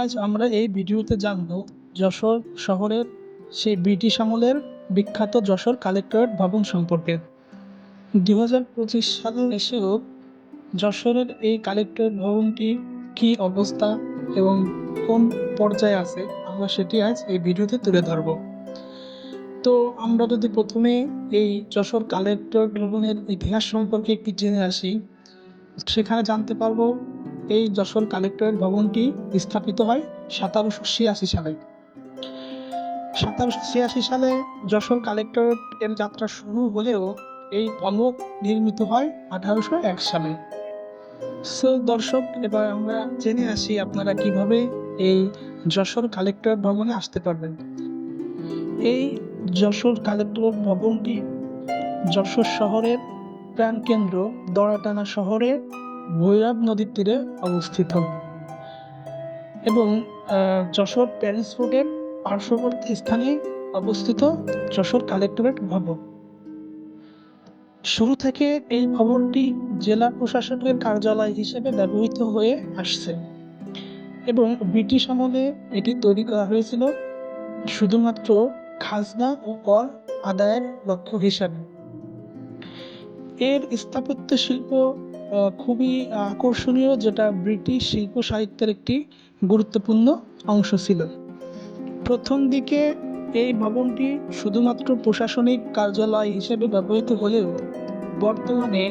আজ আমরা এই ভিডিওতে জানব যশোর শহরের সেই ব্রিটিশ আমলের বিখ্যাত যশোর কালেক্টরেট ভবন সম্পর্কে। দু হাজার পঁচিশ সালে এসেও যশোরের এই কালেক্টরেট ভবনটি কী অবস্থা এবং কোন পর্যায়ে আছে, আমরা সেটি আজ এই ভিডিওতে তুলে ধরব। তো আমরা যদি প্রথমে এই যশোর কালেক্টরেট ভবনের ইতিহাস সম্পর্কে একটু জেনে আসি, সেখানে জানতে পারব এই যশোর কালেক্টরেট ভবনটি স্থাপিত হয় সতেরোশো ছিয়াশি সালে। সতেরোশো ছিয়াশি সালে যশোর কালেক্টরেট এর যাত্রা শুরু হলেও এই ভবন নির্মিত হয় আঠারোশো এক সালে। সো দর্শক, এবার আমরা জেনে আসি আপনারা কীভাবে এই যশোর কালেক্টরেট ভবনে আসতে পারবেন। এই যশোর কালেক্টরেট ভবনটি যশোর শহরের প্রাণকেন্দ্র, দড়াটানা শহরে ভৈরব নদীর তীরে অবস্থিত। এবং যশোর প্যারিস রোডের পার্শ্ববর্তী স্থানে অবস্থিত যশোর কালেক্টরেট ভবন। শুরু থেকে এই ভবনটি জেলা প্রশাসকের কার্যালয় হিসেবে ব্যবহৃত হয়ে আসছে। এবং ব্রিটিশ আমলে এটি তৈরি করা হয়েছিল শুধুমাত্র খাজনা ও কর আদায়ের লক্ষ্য হিসাবে। এর স্থাপত্য শিল্প খুবই আকর্ষণীয় যেটা ব্রিটিশ শিল্প সাহিত্যের একটি গুরুত্বপূর্ণ অংশ ছিল। প্রথম দিকে এই ভবনটি শুধুমাত্র প্রশাসনিক কার্যালয় হিসেবে ব্যবহৃত হলেও বর্তমানে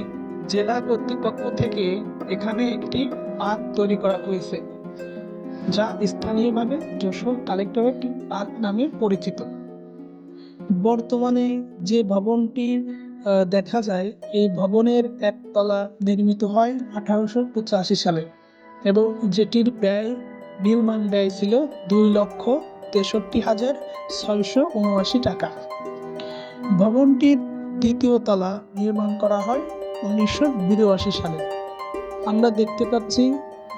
জেলা কর্তৃপক্ষ থেকে এখানে একটি পার্ক তৈরি করা হয়েছে, যা স্থানীয়ভাবে যশোর কালেক্টরেট পার্ক নামে পরিচিত। বর্তমানে যে ভবনটির দেখা যায়, এই ভবনের একতলা নির্মিত হয় আঠারোশো পঁচাশি সালে এবং যেটির ব্যয় নির্মাণ ব্যয় ছিল দুই লক্ষ তেষট্টি হাজার ছয়শো উনআশি টাকা। ভবনটির দ্বিতীয় তলা নির্মাণ করা হয় উনিশশো বিরাশি সালে। আমরা দেখতে পাচ্ছি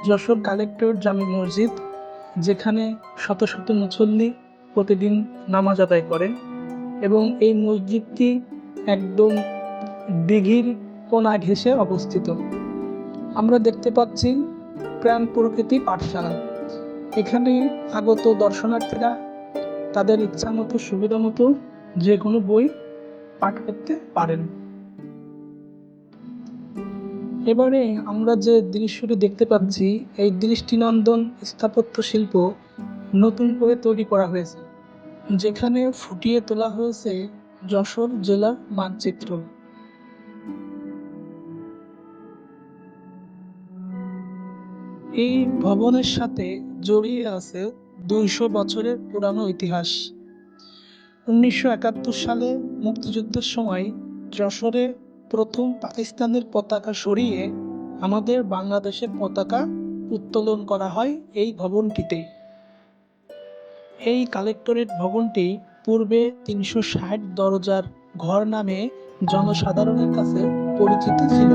যশোর কালেক্টর জামি মসজিদ, যেখানে শত শত মুসল্লি প্রতিদিন নামাজ আদায় করে এবং এই মসজিদটি একদম দিঘির কোনা ঘেঁষে অবস্থিত। আমরা দেখতে পাচ্ছি প্রাণ প্রকৃতি পাঠশালা। এখানে আগত দর্শনার্থীরা তাদের ইচ্ছা মতো সুবিধা মতো যে কোনো বই পাঠ করতে পারেন। এবারে আমরা যে দৃশ্যটি দেখতে পাচ্ছি, এই দৃষ্টিনন্দন স্থাপত্য শিল্প নতুন করে তৈরি করা হয়েছে। যেখানে ফুটিয়ে তোলা হয়েছে যশোর জেলার মানচিত্র। এই ভবনের সাথে জড়িয়ে আছে দুইশো বছরের পুরানো ইতিহাস। উনিশশো একাত্তর সালে মুক্তিযুদ্ধের সময় যশোরে প্রথম পাকিস্তানের পতাকা সরিয়ে আমাদের বাংলাদেশের পতাকা উত্তোলন করা হয় এই ভবনটিতে। এই কালেক্টরেট ভবনটি পূর্বে তিনশো ষাট দরজার ঘর নামে জনসাধারণের কাছে পরিচিত ছিল।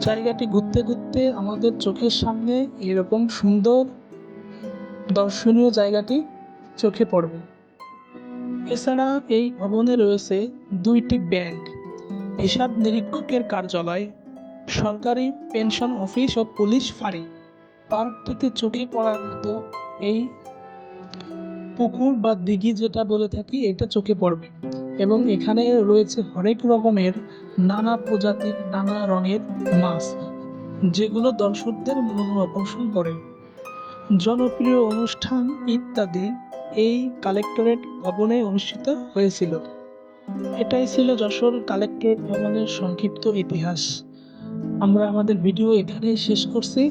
জায়গাটি ঘুরতে ঘুরতে আমাদের চোখের সামনে এরকম সুন্দর দর্শনীয় জায়গাটি চোখে পড়বে। এছাড়া এই ভবনে রয়েছে দুইটি ব্যাংক হিসাব নিরীক্ষকের কার্যালয়, সরকারি পেনশন অফিস ও পুলিশ ফাঁড়ি। পার্কটিতে চোখে পড়ার মতো এই পুকুর বা দিঘি যেটা বলে থাকি, এটা চোখে পড়বে। এবং এখানে রয়েছে হরেক রকমের নানা প্রজাতির নানা রঙের মাছ, যেগুলো দর্শকদের মন আকর্ষণ করে। জনপ্রিয় অনুষ্ঠান ইত্যাদি এই কালেক্টরেট ভবনে অনুষ্ঠিত হয়েছিল। এটাই ছিল যশোর কালেক্টরেট ভবনের সংক্ষিপ্ত ইতিহাস। আমরা আমাদের ভিডিও এখানেই শেষ করছি।